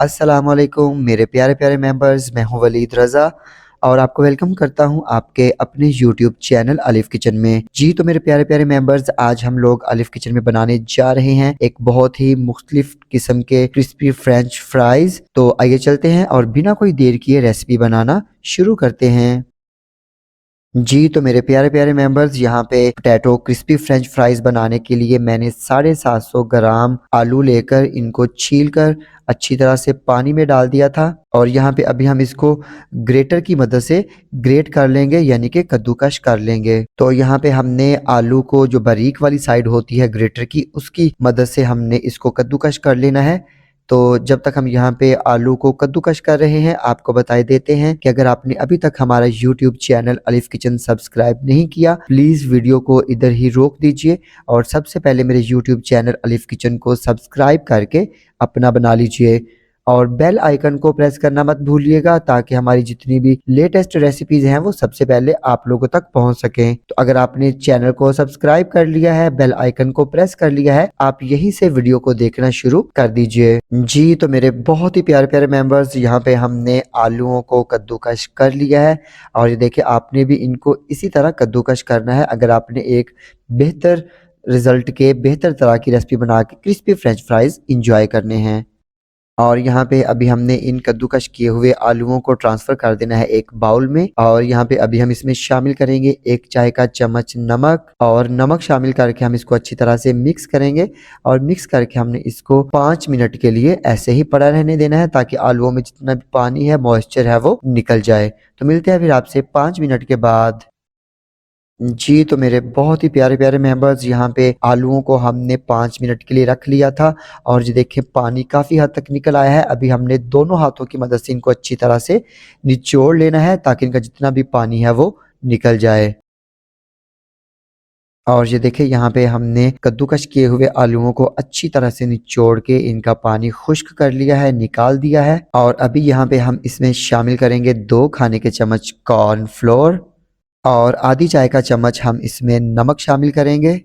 अस्सलाम वालेकुम मेरे प्यारे प्यारे मेंबर्स मैं हूँ वलीद रज़ा और आपको वेलकम करता हूँ आपके अपने यूट्यूब चैनल अलिफ किचन में। जी तो मेरे प्यारे प्यारे मेंबर्स आज हम लोग अलिफ किचन में बनाने जा रहे हैं एक बहुत ही मुख्तलिफ़ किस्म के क्रिस्पी फ्रेंच फ्राइज तो आइए चलते हैं और बिना कोई देर किए रेसिपी बनाना शुरू करते हैं। जी तो मेरे प्यारे प्यारे मेंबर्स यहाँ पे पोटैटो क्रिस्पी फ्रेंच फ्राइज बनाने के लिए मैंने साढ़े सात सौ ग्राम आलू लेकर इनको छील कर अच्छी तरह से पानी में डाल दिया था और यहाँ पे अभी हम इसको ग्रेटर की मदद से ग्रेट कर लेंगे, यानी कि कद्दूकश कर लेंगे। तो यहाँ पे हमने आलू को जो बारीक वाली साइड होती है ग्रेटर की, उसकी मदद से हमने इसको कद्दूकश कर लेना है। तो जब तक हम यहाँ पे आलू को कद्दूकश कर रहे हैं, आपको बताए देते हैं कि अगर आपने अभी तक हमारा YouTube channel Alif kitchen subscribe नहीं किया प्लीज़ वीडियो को इधर ही रोक दीजिए और सबसे पहले मेरे यूट्यूब चैनल अलिफ किचन को सब्सक्राइब करके अपना बना लीजिए। और बेल आइकन को प्रेस करना मत भूलिएगा ताकि हमारी जितनी भी लेटेस्ट रेसिपीज़ हैं वो सबसे पहले आप लोगों तक पहुँच सकें। तो अगर आपने चैनल को सब्सक्राइब कर लिया है बेल आइकन को प्रेस कर लिया है, आप यहीं से वीडियो को देखना शुरू कर दीजिए। जी तो मेरे बहुत ही प्यारे प्यारे मेंबर्स यहाँ पे हमने आलूओं को कद्दूकश कर लिया है। और ये देखिए, आपने भी इनको इसी तरह कद्दूकश करना है। अगर आपने एक बेहतर रिज़ल्ट के बेहतर तरह की रेसिपी बना के क्रिस्पी फ्रेंच फ्राइज इंजॉय करने हैं। और यहाँ पे अभी हमने इन कद्दूकश किए हुए आलूओं को ट्रांसफ़र कर देना है एक बाउल में। और यहाँ पे अभी हम इसमें शामिल करेंगे एक चाय का चम्मच नमक और नमक शामिल करके हम इसको अच्छी तरह से मिक्स करेंगे। और मिक्स करके हमने इसको पाँच मिनट के लिए ऐसे ही पड़ा रहने देना है ताकि आलुओं में जितना भी पानी है, मॉइस्चर है वो निकल जाए। तो मिलते हैं फिर आपसे पाँच मिनट के बाद। जी तो मेरे बहुत ही प्यारे प्यारे मेंबर्स, यहाँ पे आलूओं को हमने पाँच मिनट के लिए रख लिया था और जो देखें पानी काफ़ी हद तक निकल आया है। अभी हमने दोनों हाथों की मदद से इनको अच्छी तरह से निचोड़ लेना है ताकि इनका जितना भी पानी है वो निकल जाए। और ये देखें यहाँ पे हमने कद्दूकश किए हुए आलूओं को अच्छी तरह से निचोड़ के इनका पानी खुश्क कर लिया है, निकाल दिया है। और अभी यहाँ पे हम इसमें शामिल करेंगे दो खाने के चम्मच कॉर्न फ्लोर और आधी चाय का चम्मच हम इसमें नमक शामिल करेंगे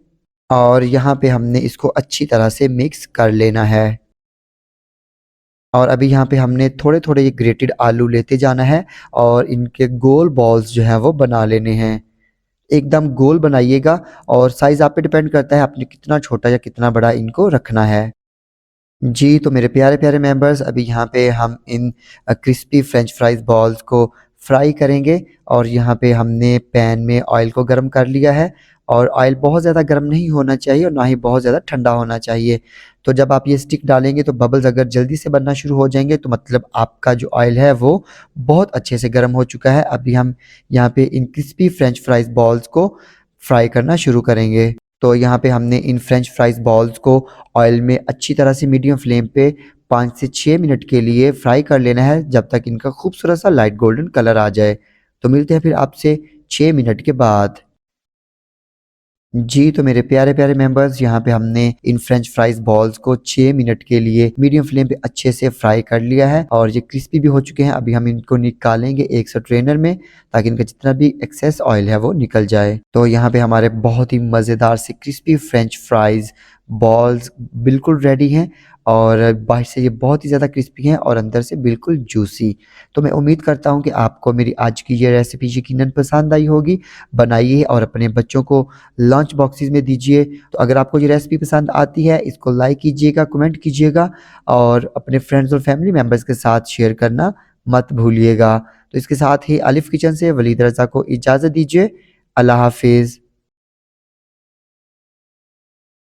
और यहाँ पे हमने इसको अच्छी तरह से मिक्स कर लेना है। और अभी यहाँ पे हमने थोड़े थोड़े ये ग्रेटेड आलू लेते जाना है और इनके गोल बॉल्स जो हैं वो बना लेने हैं। एकदम गोल बनाइएगा और साइज़ आप पे डिपेंड करता है आपने कितना छोटा या कितना बड़ा इनको रखना है। जी तो मेरे प्यारे प्यारे मेंबर्स अभी यहाँ पे हम इन क्रिस्पी फ्रेंच फ्राइज बॉल्स को फ्राई करेंगे और यहाँ पे हमने पैन में ऑयल को गर्म कर लिया है और ऑयल बहुत ज़्यादा गर्म नहीं होना चाहिए और ना ही बहुत ज़्यादा ठंडा होना चाहिए। तो जब आप ये स्टिक डालेंगे तो बबल्स अगर जल्दी से बनना शुरू हो जाएँगे तो मतलब आपका जो ऑयल है वो बहुत अच्छे से गर्म हो चुका है। अभी हम यहाँ पे इन क्रिस्पी फ्रेंच फ्राइज बॉल्स को फ्राई करना शुरू करेंगे। तो यहाँ पे हमने इन फ्रेंच फ्राइज बॉल्स को ऑयल में अच्छी तरह से मीडियम फ्लेम पे पाँच से छः मिनट के लिए फ्राई कर लेना है जब तक इनका खूबसूरत सा लाइट गोल्डन कलर आ जाए। तो मिलते हैं फिर आपसे छः मिनट के बाद। जी तो मेरे प्यारे प्यारे मेंबर्स यहाँ पे हमने इन फ्रेंच फ्राइज बॉल्स को छः मिनट के लिए मीडियम फ्लेम पे अच्छे से फ्राई कर लिया है और ये क्रिस्पी भी हो चुके हैं। अभी हम इनको निकालेंगे एक सौ ट्रेनर में ताकि इनका जितना भी एक्सेस ऑयल है वो निकल जाए। तो यहाँ पे हमारे बहुत ही मज़ेदार से क्रिस्पी फ्रेंच फ्राइज बॉल्स बिल्कुल रेडी हैं और बाहर से ये बहुत ही ज़्यादा क्रिस्पी हैं और अंदर से बिल्कुल जूसी तो मैं उम्मीद करता हूँ कि आपको मेरी आज की ये रेसिपी यकीन पसंद आई होगी। बनाइए और अपने बच्चों को लंच बॉक्सेस में दीजिए। तो अगर आपको ये रेसिपी पसंद आती है, इसको लाइक कीजिएगा कमेंट कीजिएगा और अपने फ्रेंड्स और फैमिली मेंबर्स के साथ शेयर करना मत भूलिएगा। तो इसके साथ ही अलिफ किचन से वलीद रज़ा को इजाज़त दीजिए। अल्लाह हाफिज़।